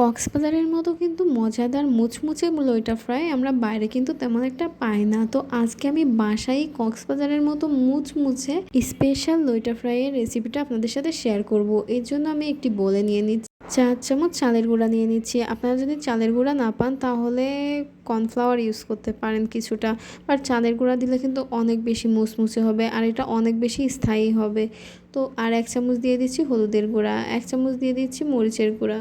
কক্সবাজারের মতো কিন্তু মজাদার মুচমুচে লইটা ফ্রাই আমরা বাইরে কিন্তু তেমন একটা পাই না। তো আজকে আমি বাসায় কক্সবাজারের মতো মুচমুচে স্পেশাল লইটা ফ্রাইয়ের রেসিপিটা আপনাদের সাথে শেয়ার করব। এর জন্য আমি একটি বলে নিয়ে নিচ্ছি। চার চামচ চালের গুঁড়া নিয়ে নিচ্ছি। আপনারা যদি চালের গুঁড়া না পান তাহলে কর্নফ্লাওয়ার ইউজ করতে পারেন কিছুটা। বাট চালের গুঁড়া দিলে কিন্তু অনেক বেশি মুচমুচে হবে আর এটা অনেক বেশি স্থায়ী হবে। তো আর এক চামচ দিয়ে দিচ্ছি হলুদের গুঁড়া, এক চামচ দিয়ে দিচ্ছি মরিচের গুঁড়া।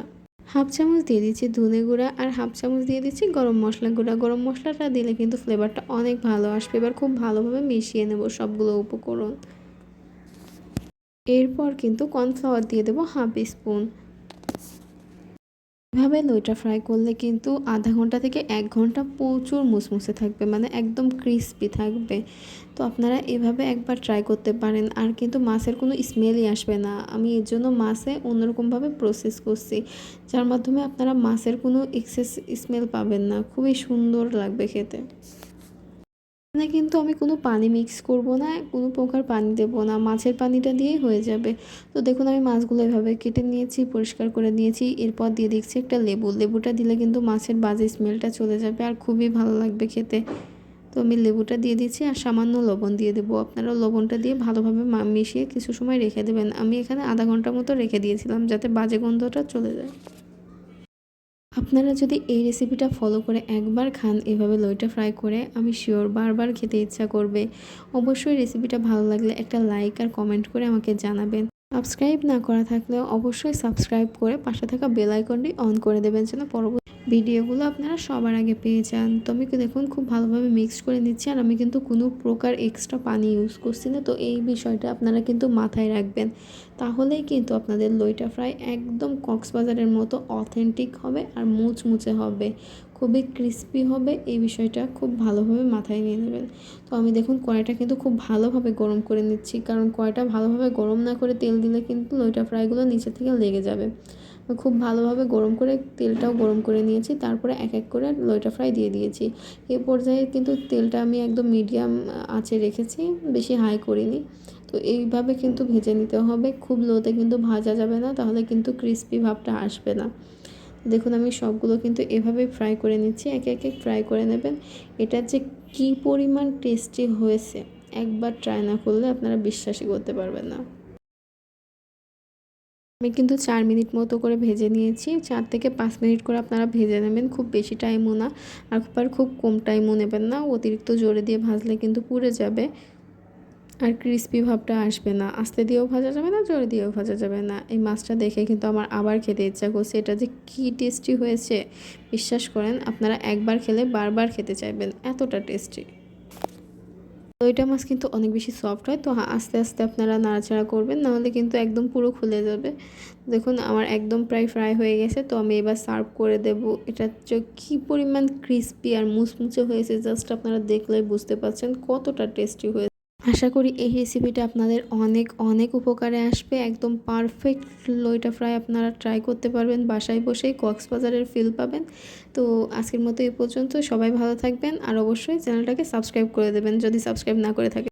হাফ চামচ দিয়ে দিচ্ছি ধনে গুঁড়া আর হাফ চামচ দিয়ে দিচ্ছি গরম মশলা গুঁড়া। গরম মশলাটা দিলে কিন্তু ফ্লেভারটা অনেক ভালো আসবে। এবার খুব ভালোভাবে মিশিয়ে নেব সবগুলো উপকরণ। এরপর কিন্তু কর্নফ্লাওয়ার দিয়ে দেবো হাফ স্পুন। এভাবে লইটা ফ্রাই করলে কিন্তু আধা ঘণ্টা থেকে এক ঘণ্টা প্রচুর মুসমুসে থাকবে মানে একদম ক্রিস্পি থাকবে। তো আপনারা এভাবে একবার ট্রাই করতে পারেন, আর কিন্তু মাছের কোনো স্মেলই আসবে না। আমি এর জন্য মাছে অন্যরকমভাবে প্রসেস করছি, যার মাধ্যমে আপনারা মাছের কোনো এক্সেস স্মেল পাবেন না। খুবই সুন্দর লাগবে খেতে। এখানে কিন্তু আমি কোনো পানি মিক্স করব না, কোনো প্রকার পানি দেবো না, মাছের পানিটা দিয়েই হয়ে যাবে। তো দেখুন, আমি মাছগুলো এভাবে কেটে নিয়েছি, পরিষ্কার করে নিয়েছি, এরপর দিয়ে দিচ্ছি একটা লেবু। লেবুটা দিলে কিন্তু মাছের বাজে স্মেলটা চলে যাবে আর খুবই ভালো লাগবে খেতে। তো আমি লেবুটা দিয়ে দিচ্ছি আর সামান্য লবণ দিয়ে দেবো। আপনারা লবণটা দিয়ে ভালোভাবে মিশিয়ে কিছু সময় রেখে দেবেন। আমি এখানে আধা ঘণ্টার মতো রেখে দিয়েছিলাম যাতে বাজে গন্ধটা চলে যায়। আপনারা যদি এই রেসিপিটা ফলো করে একবার খান, এভাবে লইটা ফ্রাই করে, আমি শিওর বারবার খেতে ইচ্ছা করবে। অবশ্যই রেসিপিটা ভালো লাগলে একটা লাইক আর কমেন্ট করে আমাকে জানাবেন। সাবস্ক্রাইব না করা থাকলেও অবশ্যই সাবস্ক্রাইব করে পাশে থাকা বেল আইকনটি অন করে দেবেন যেন পরবর্তী ভিডিওগুলো আপনারা সবার আগে পেয়ে যান। তো আমি দেখুন, খুব ভালোভাবে মিক্স করে নিচ্ছি আর আমি কিন্তু কোনো প্রকার এক্সট্রা পানি ইউজ করছি না। তো এই বিষয়টা আপনারা কিন্তু মাথায় রাখবেন। তাহলেই কিন্তু আপনাদের লইটা ফ্রাই একদম কক্সবাজারের মতো অথেন্টিক হবে আর মুচমুচে হবে। খুবই ক্রিস্পি হবে। এই বিষয়টা খুব ভালোভাবে মাথায় নিয়ে নেবেন। তো আমি দেখুন, কড়াইটা কিন্তু খুব ভালোভাবে গরম করে নিচ্ছি। কারণ কড়াইটা ভালোভাবে গরম না করে তেল দিলে কিন্তু লইটা ফ্রাইগুলো নিচে থেকে লেগে যাবে। খুব ভালোভাবে গরম করে তেলটাও গরম করে নিয়েছি। তারপরে এক এক করে লইটা ফ্রাই দিয়ে দিয়েছি। এ পর্যায়ে কিন্তু তেলটা আমি একদম মিডিয়াম আঁচে রেখেছি, বেশি হাই করিনি। তো এইভাবে কিন্তু ভেজে নিতে হবে। খুব লোতে কিন্তু ভাজা যাবে না, তাহলে কিন্তু ক্রিস্পি ভাবটা আসবে না। দেখুন, আমি সবগুলো কিন্তু এভাবেই ফ্রাই করে নিচ্ছি। একে একে ফ্রাই করে নেবেন। এটা যে কি পরিমাণ টেস্টি হয়েছে, একবার ট্রাই না করলে আপনারা বিশ্বাসই করতে পারবেন না। আমি কিন্তু চার মিনিট মতো করে ভেজে নিয়েছি। চার থেকে পাঁচ মিনিট করে আপনারা ভেজে নেবেন, খুব বেশি টাইমও না। আর আর খুব কম টাইমও নেবেন না, অতিরিক্ত জোরে দিয়ে ভাজলে কিন্তু পুড়ে যাবে। আর ক্রিস্পি ভাবটা আসবে না। আস্তে দিয়েও ভাজা যাবে না, জোরে দিয়েও ভাজা যাবে না। এই মাছটা দেখে কিন্তু আমার আবার খেতে ইচ্ছা করছে। এটা যে কী টেস্টি হয়েছে, বিশ্বাস করেন, আপনারা একবার খেলে বারবার খেতে চাইবেন। এতটা টেস্টি দইটা মাছ কিন্তু অনেক বেশি সফট হয়, তো আস্তে আস্তে আপনারা নাড়াচাড়া করবেন, নাহলে কিন্তু একদম পুরো খুলে যাবে। দেখুন, আমার একদম প্রায় ফ্রাই হয়ে গেছে, তো আমি এবার সার্ভ করে দেব। এটা কী পরিমাণ ক্রিস্পি আর মুচমুচে হয়েছে জাস্ট আপনারা দেখলে বুঝতে পারছেন কতটা টেস্টি হয়েছে। আশা করি এই রেসিপিটা আপনাদের অনেক অনেক উপকারে আসবে। একদম পারফেক্ট লইটা ফ্রাই আপনারা ট্রাই করতে পারবেন, বাসায় বসেই কক্সবাজারের ফিল পাবেন। তো আজকের মতো এই পর্যন্ত। সবাই ভালো থাকবেন। আর অবশ্যই চ্যানেলটাকে সাবস্ক্রাইব করে দেবেন। যদি সাবস্ক্রাইব না করে থাকে